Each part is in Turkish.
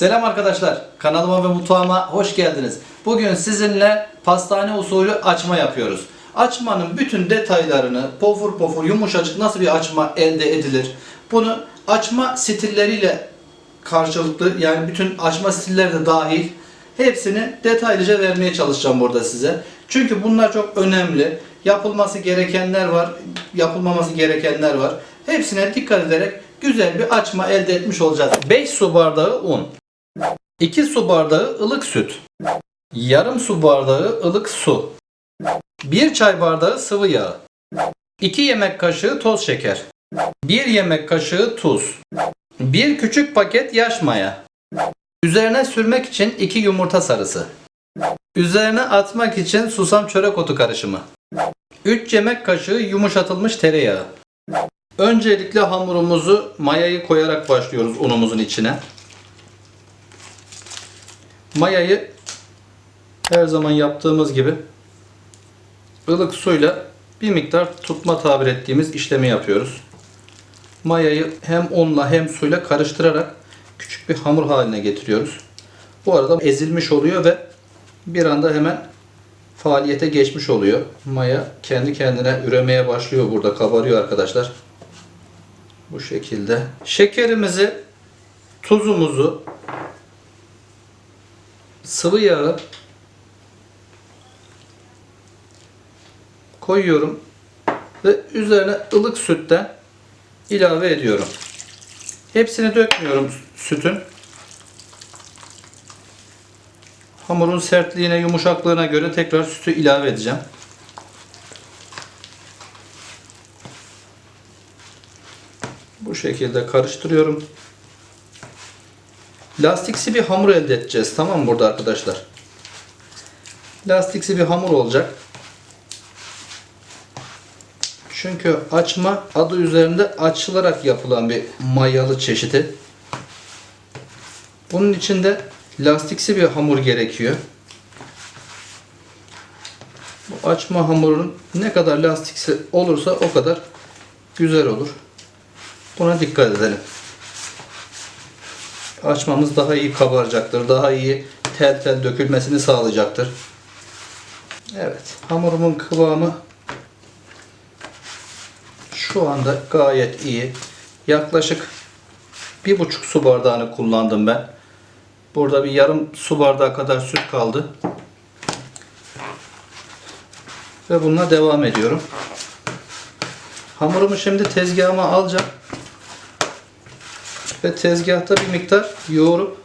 Selam arkadaşlar. Kanalıma ve mutfağıma hoş geldiniz. Bugün sizinle pastane usulü açma yapıyoruz. Açmanın bütün detaylarını, pofur pofur yumuşacık nasıl bir açma elde edilir? Bunu açma stilleriyle karşılıklı yani bütün açma stilleri de dahil hepsini detaylıca vermeye çalışacağım burada size. Çünkü bunlar çok önemli. Yapılması gerekenler var, yapılmaması gerekenler var. Hepsine dikkat ederek güzel bir açma elde etmiş olacağız. 5 su bardağı un, 2 su bardağı ılık süt, yarım su bardağı ılık su, 1 çay bardağı sıvı yağ, 2 yemek kaşığı toz şeker, 1 yemek kaşığı tuz, 1 küçük paket yaş maya, üzerine sürmek için 2 yumurta sarısı, üzerine atmak için susam çörek otu karışımı, 3 yemek kaşığı yumuşatılmış tereyağı. Öncelikle hamurumuzu mayayı koyarak başlıyoruz unumuzun içine. Mayayı her zaman yaptığımız gibi ılık suyla bir miktar tutma tabir ettiğimiz işlemi yapıyoruz. Mayayı hem unla hem suyla karıştırarak küçük bir hamur haline getiriyoruz. Bu arada ezilmiş oluyor ve bir anda hemen faaliyete geçmiş oluyor. Maya kendi kendine üremeye başlıyor burada kabarıyor arkadaşlar. Bu şekilde. Şekerimizi, tuzumuzu, sıvı yağı koyuyorum ve üzerine ılık sütten ilave ediyorum. Hepsini dökmüyorum sütün. Hamurun sertliğine, yumuşaklığına göre tekrar sütü ilave edeceğim. Bu şekilde karıştırıyorum. Lastiksi bir hamur elde edeceğiz. Tamam burada arkadaşlar? Lastiksi bir hamur olacak. Çünkü açma adı üzerinde açılarak yapılan bir mayalı çeşidi. Bunun içinde lastiksi bir hamur gerekiyor. Bu açma hamurun ne kadar lastiksi olursa o kadar güzel olur. Buna dikkat edelim. Açmamız daha iyi kabaracaktır. Daha iyi tel tel dökülmesini sağlayacaktır. Evet. Hamurumun kıvamı şu anda gayet iyi. Yaklaşık bir buçuk su bardağını kullandım ben. Burada bir yarım su bardağı kadar süt kaldı. Ve bununla devam ediyorum. Hamurumu şimdi tezgahıma alacağım. Ve tezgahta bir miktar yoğurup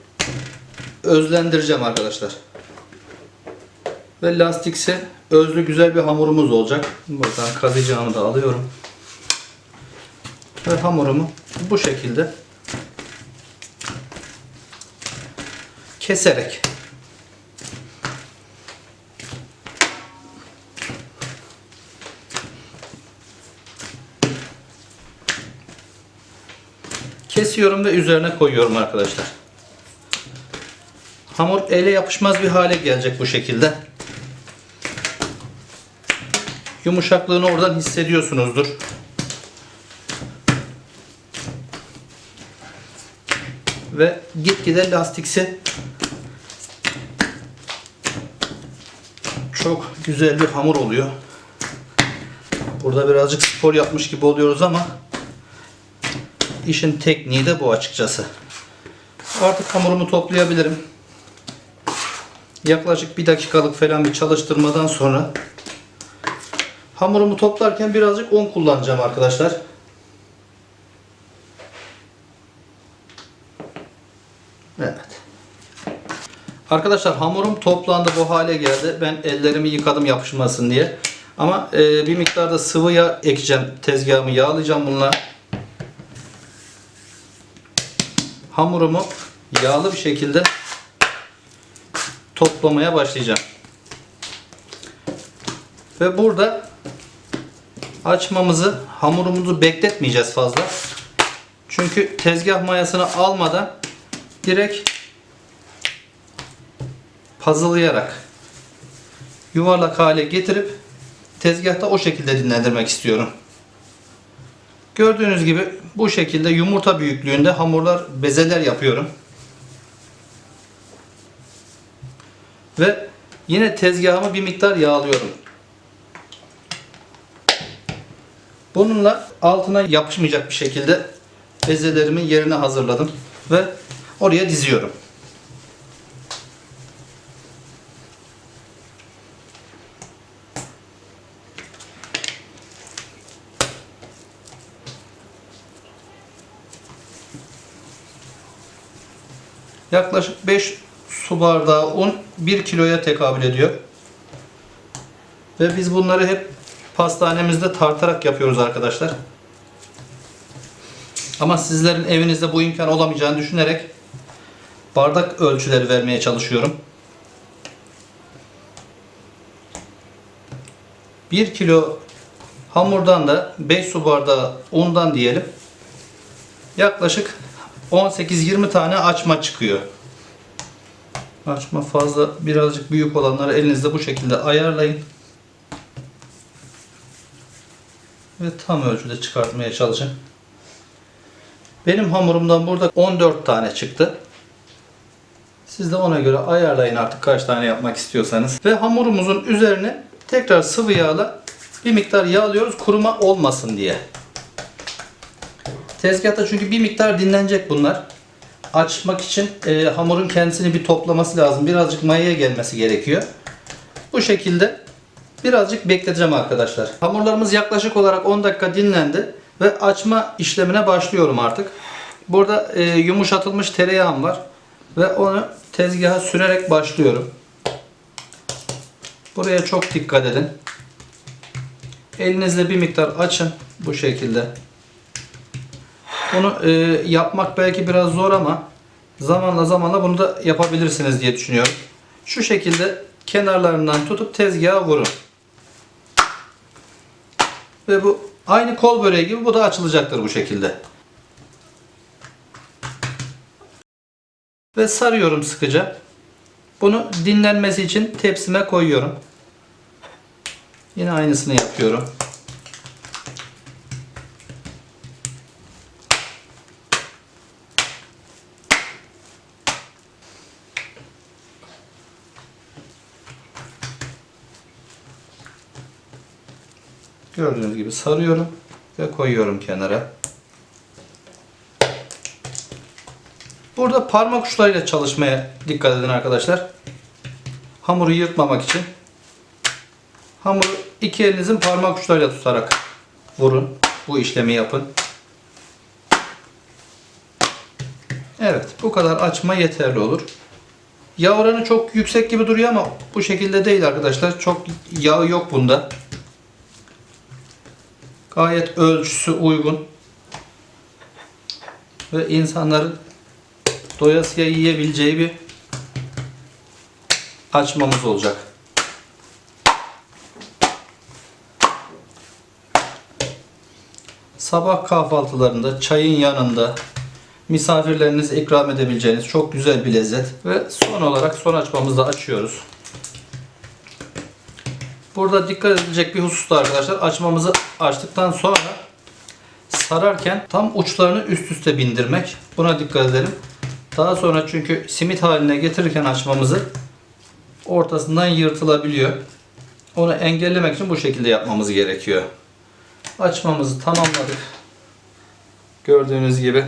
özlendireceğim arkadaşlar. Ve lastikse özlü güzel bir hamurumuz olacak. Buradan kazıyacağımı da alıyorum. Ve hamurumu bu şekilde keserek kesiyorum ve üzerine koyuyorum arkadaşlar. Hamur ele yapışmaz bir hale gelecek bu şekilde. Yumuşaklığını oradan hissediyorsunuzdur. Ve gitgide lastiksi çok güzel bir hamur oluyor. Burada birazcık spor yapmış gibi oluyoruz ama işin tekniği de bu açıkçası. Artık hamurumu toplayabilirim. Yaklaşık bir dakikalık falan bir çalıştırmadan sonra hamurumu toplarken birazcık un kullanacağım arkadaşlar. Evet. Arkadaşlar hamurum toplandı bu hale geldi. Ben ellerimi yıkadım yapışmasın diye. Ama e, bir miktarda sıvı yağ ekeceğim. Tezgahımı yağlayacağım bununla. Hamurumu yağlı bir şekilde toplamaya başlayacağım. Ve burada açmamızı, hamurumuzu bekletmeyeceğiz fazla. Çünkü tezgah mayasını almadan direkt puzzle'layarak yuvarlak hale getirip tezgahta o şekilde dinlendirmek istiyorum. Gördüğünüz gibi bu şekilde yumurta büyüklüğünde hamurlar, bezeler yapıyorum. Ve yine tezgahımı bir miktar yağlıyorum. Bununla altına yapışmayacak bir şekilde bezelerimin yerine hazırladım ve oraya diziyorum. Yaklaşık 5 su bardağı un 1 kiloya tekabül ediyor. Ve biz bunları hep pastanemizde tartarak yapıyoruz arkadaşlar. Ama sizlerin evinizde bu imkan olamayacağını düşünerek bardak ölçüleri vermeye çalışıyorum. 1 kilo hamurdan da 5 su bardağı undan diyelim. Yaklaşık 18-20 tane açma çıkıyor. Açma fazla birazcık büyük olanları elinizde bu şekilde ayarlayın. Ve tam ölçüde çıkartmaya çalışın. Benim hamurumdan burada 14 tane çıktı. Siz de ona göre ayarlayın artık kaç tane yapmak istiyorsanız. Ve hamurumuzun üzerine tekrar sıvı yağla bir miktar yağlıyoruz kuruma olmasın diye. Tezgahta çünkü bir miktar dinlenecek bunlar. Açmak için e, hamurun kendisini bir toplaması lazım. Birazcık mayaya gelmesi gerekiyor. Bu şekilde birazcık bekleteceğim arkadaşlar. Hamurlarımız yaklaşık olarak 10 dakika dinlendi ve açma işlemine başlıyorum artık. Burada e, yumuşatılmış tereyağım var ve onu tezgaha sürerek başlıyorum. Buraya çok dikkat edin. Elinizle bir miktar açın bu şekilde. Bunu e, yapmak belki biraz zor ama zamanla zamanla bunu da yapabilirsiniz diye düşünüyorum. Şu şekilde kenarlarından tutup tezgaha vurun. Ve bu aynı kol böreği gibi bu da açılacaktır bu şekilde. Ve sarıyorum sıkıca. Bunu dinlenmesi için tepsime koyuyorum. Yine aynısını yapıyorum. Gördüğünüz gibi sarıyorum ve koyuyorum kenara. Burada parmak uçlarıyla çalışmaya dikkat edin arkadaşlar. Hamuru yırtmamak için. Hamuru iki elinizin parmak uçlarıyla tutarak vurun. Bu işlemi yapın. Evet, bu kadar açma yeterli olur. Yağ oranı çok yüksek gibi duruyor ama bu şekilde değil arkadaşlar. Çok yağ yok bunda. Gayet ölçüsü uygun. Ve insanların doyasıya yiyebileceği bir açmamız olacak. Sabah kahvaltılarında, çayın yanında misafirlerinize ikram edebileceğiniz çok güzel bir lezzet. Ve son olarak son açmamızı da açıyoruz. Burada dikkat edilecek bir husus da arkadaşlar açmamızı açtıktan sonra sararken tam uçlarını üst üste bindirmek. Buna dikkat edelim. Daha sonra çünkü simit haline getirirken açmamızı ortasından yırtılabiliyor. Onu engellemek için bu şekilde yapmamız gerekiyor. Açmamızı tamamladık. Gördüğünüz gibi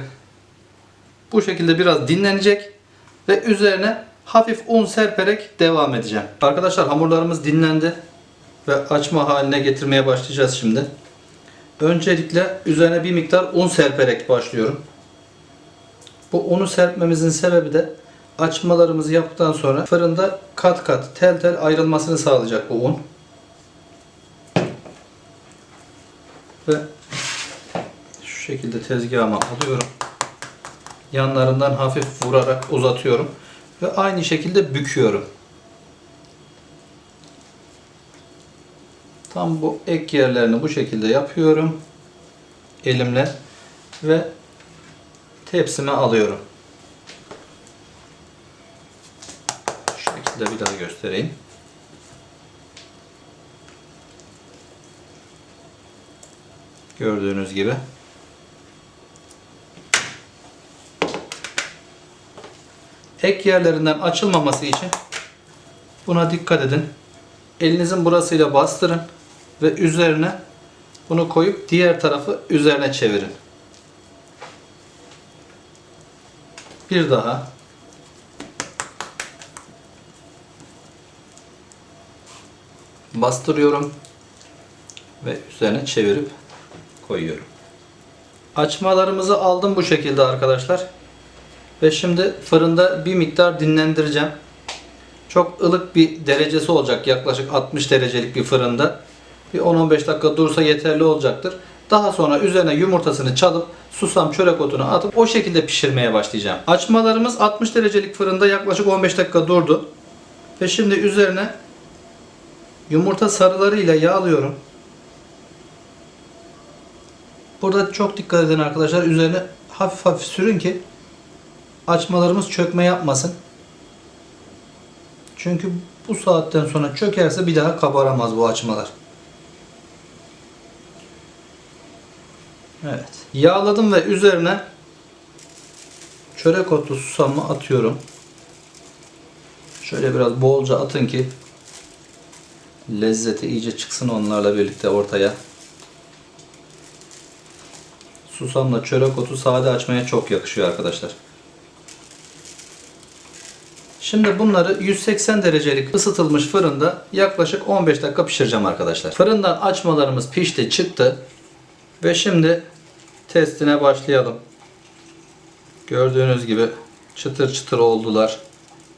bu şekilde biraz dinlenecek ve üzerine hafif un serperek devam edeceğim. Arkadaşlar hamurlarımız dinlendi ve açma haline getirmeye başlayacağız şimdi. Öncelikle üzerine bir miktar un serperek başlıyorum. Bu unu serpmemizin sebebi de açmalarımızı yaptıktan sonra fırında kat kat tel tel ayrılmasını sağlayacak bu un. Ve şu şekilde tezgahıma alıyorum. Yanlarından hafif vurarak uzatıyorum ve aynı şekilde büküyorum. Tam bu ek yerlerini bu şekilde yapıyorum. Elimle ve tepsime alıyorum. Şu şekilde bir daha göstereyim. Gördüğünüz gibi. Ek yerlerinden açılmaması için Buna dikkat edin. Elinizin burasıyla bastırın ve üzerine bunu koyup diğer tarafı üzerine çevirin. Bir daha. Bastırıyorum ve üzerine çevirip koyuyorum. Açmalarımızı aldım bu şekilde arkadaşlar. Ve şimdi fırında bir miktar dinlendireceğim. Çok ılık bir derecesi olacak. Yaklaşık 60 derecelik bir fırında. Bir 10-15 dakika dursa yeterli olacaktır. Daha sonra üzerine yumurtasını çalıp susam çörek otunu atıp o şekilde pişirmeye başlayacağım. Açmalarımız 60 derecelik fırında yaklaşık 15 dakika durdu. Ve şimdi üzerine yumurta sarılarıyla yağlıyorum. Burada çok dikkat edin arkadaşlar. Üzerine hafif hafif sürün ki açmalarımız çökme yapmasın. Çünkü bu saatten sonra çökerse bir daha kabaramaz bu açmalar. Evet. Yağladım ve üzerine çörek otu susamı atıyorum. Şöyle biraz bolca atın ki lezzeti iyice çıksın onlarla birlikte ortaya. Susamla çörek otu sade açmaya çok yakışıyor arkadaşlar. Şimdi bunları 180 derecelik ısıtılmış fırında yaklaşık 15 dakika pişireceğim arkadaşlar. Fırından açmalarımız pişti çıktı. Ve şimdi testine başlayalım. Gördüğünüz gibi çıtır çıtır oldular.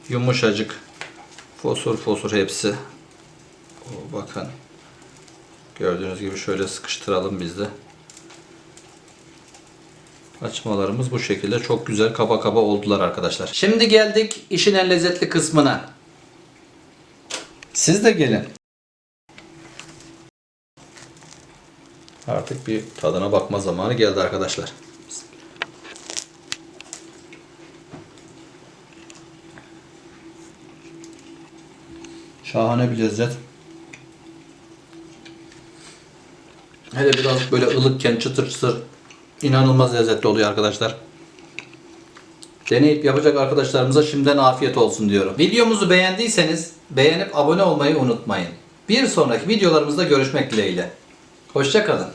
Yumuşacık. Fosur fosur hepsi. O bakın. Gördüğünüz gibi şöyle sıkıştıralım biz de. Açmalarımız bu şekilde çok güzel kaba kaba oldular arkadaşlar. Şimdi geldik işin en lezzetli kısmına. Siz de gelin. Artık bir tadına bakma zamanı geldi arkadaşlar. Şahane bir lezzet. Hele biraz böyle ılıkken çıtır çıtır inanılmaz lezzetli oluyor arkadaşlar. Deneyip yapacak arkadaşlarımıza şimdiden afiyet olsun diyorum. Videomuzu beğendiyseniz beğenip abone olmayı unutmayın. Bir sonraki videolarımızda görüşmek dileğiyle. Hoşçakalın.